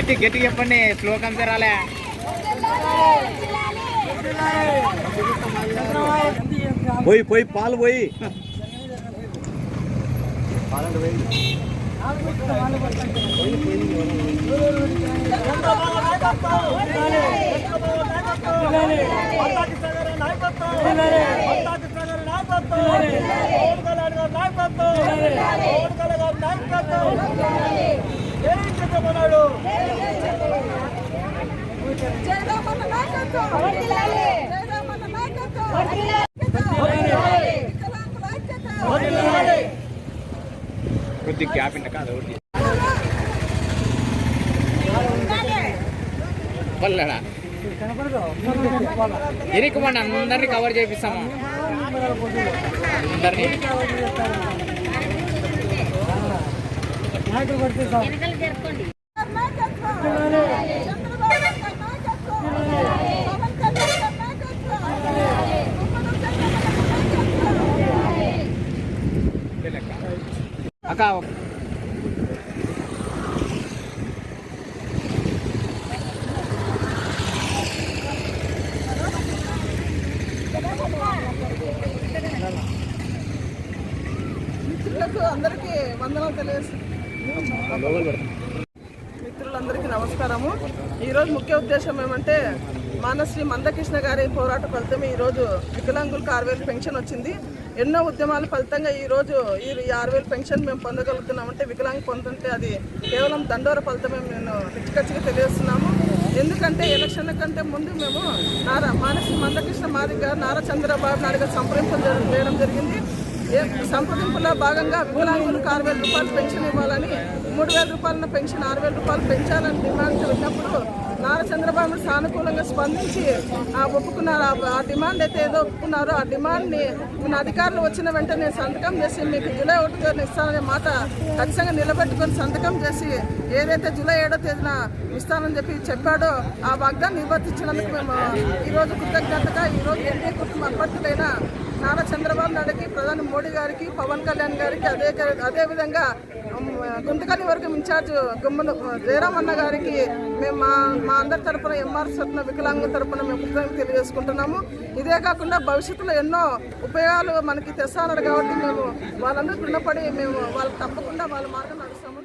గట్టి గట్టి చెప్పండి శ్లోకం తెరాలే పోయి పోయి పాలు పోయి. జయరామన్న నాయకత్వం జయరామన్న నాయకత్వం వికలాంగుల ఐక్యత కొద్ది గ్యాప్ ఇంట అది ఒకటి పల్లెడా? ఇరికమండి అందరినీ కవర్ చేపిస్తాము? అందరినీ? నాయకత్వం చంద్రబాబు నాయుడు నాయకత్వం పవన్ కళ్యాణ్ గారి నాయకత్వం ఉమ్మడి జగన్ అక్క మిత్రులకు అందరికీ మిత్రులందరికీ నమస్కారము. ఈరోజు ముఖ్య ఉద్దేశం ఏమంటే మానశ్రీ మందకృష్ణ గారి పోరాట ఫలితమే ఈరోజు వికలాంగులకు ఆరు వేలు పెన్షన్ వచ్చింది. ఎన్నో ఉద్యమాల ఫలితంగా ఈరోజు ఈ ఈ ఆరు వేలు పెన్షన్ మేము పొందగలుగుతున్నామంటే వికలాంగ పొందుతుంటే అది కేవలం దండోర ఫలితమే నేను ఖచ్చితంగా తెలియజేస్తున్నాము. ఎందుకంటే ఎలక్షన్ల కంటే ముందు మేము నారా మానసి మందకృష్ణ మాదిరి గారు నారా చంద్రబాబు నాయుడు గారు సంప్రదింపులు చేయడం జరిగింది. ఏ సంప్రదింపులో భాగంగా వికలాంగులకు ఆరు వేల రూపాయలు పెన్షన్ ఇవ్వాలని మూడు వేల రూపాయల పెన్షన్ ఆరు వేల రూపాయలు పెంచాలని డిమాండ్ చేసినప్పుడు నారా చంద్రబాబు సానుకూలంగా స్పందించి ఆ ఒప్పుకున్నారు. ఆ- డిమాండ్ అయితే ఏదో ఒప్పుకున్నారో ఆ డిమాండ్ని మన అధికారులు వచ్చిన వెంటనే సంతకం చేసి మీకు జూలై ఒకటి తేదీన ఇస్తాననే మాట ఖచ్చితంగా నిలబెట్టుకొని సంతకం చేసి ఏదైతే జూలై ఏడో తేదీన ఇస్తానని చెప్పి చెప్పాడో ఆ వాగ్దాన్ని నిర్వర్తించినందుకు మేము ఈరోజు కృతజ్ఞతగా ఈరోజు ఎన్డీ కుటుంబ అభ్యర్థులైన నారా చంద్రబాబు నాయుడుకి ప్రధాని మోడీ గారికి పవన్ కళ్యాణ్ గారికి అదే అదే విధంగా ఉమ్, గుంతకల్లి వర్గం ఇన్ఛార్జ్ గుమ్మన అన్న గారికి మేము మా మా అందరి తరపున ఎంఆర్ తరపున వికలాంగుల తరపున మేము కృతజ్ఞత తెలియజేసుకుంటున్నాము. ఇదే కాకుండా భవిష్యత్తులో ఎన్నో ఉపయోగాలు మనకి తెస్తానన్నారు కాబట్టి మేము వాళ్ళందరూ రుణపడి మేము వాళ్ళకి తప్పకుండా వాళ్ళ మార్గం నడుస్తాము.